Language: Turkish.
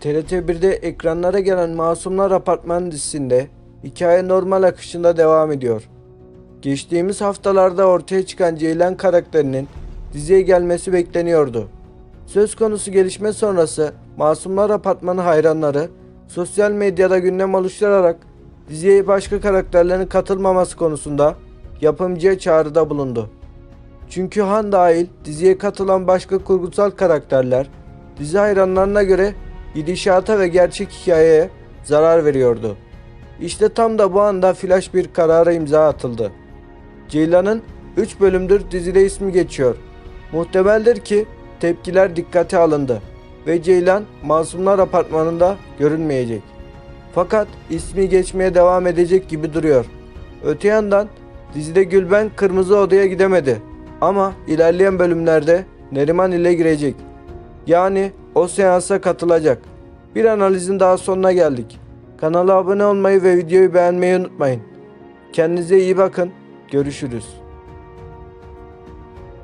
TRT1'de ekranlara gelen Masumlar Apartmanı dizisinde hikaye normal akışında devam ediyor. Geçtiğimiz haftalarda ortaya çıkan Ceylan karakterinin diziye gelmesi bekleniyordu. Söz konusu gelişme sonrası Masumlar Apartmanı hayranları sosyal medyada gündem oluşturarak diziye başka karakterlerin katılmaması konusunda yapımcıya çağrıda bulundu. Çünkü Han dahil diziye katılan başka kurgusal karakterler dizi hayranlarına göre gidişata ve gerçek hikayeye zarar veriyordu. İşte tam da bu anda flash bir karara imza atıldı. Ceylan'ın 3 bölümdür dizide ismi geçiyor. Muhtemeldir ki tepkiler dikkate alındı ve Ceylan Masumlar Apartmanı'nda görünmeyecek. Fakat ismi geçmeye devam edecek gibi duruyor. Öte yandan dizide Gülben Kırmızı Oda'ya gidemedi ama ilerleyen bölümlerde Neriman ile girecek. Yani o seansa katılacak. Bir analizin daha sonuna geldik. Kanala abone olmayı ve videoyu beğenmeyi unutmayın. Kendinize iyi bakın. Görüşürüz.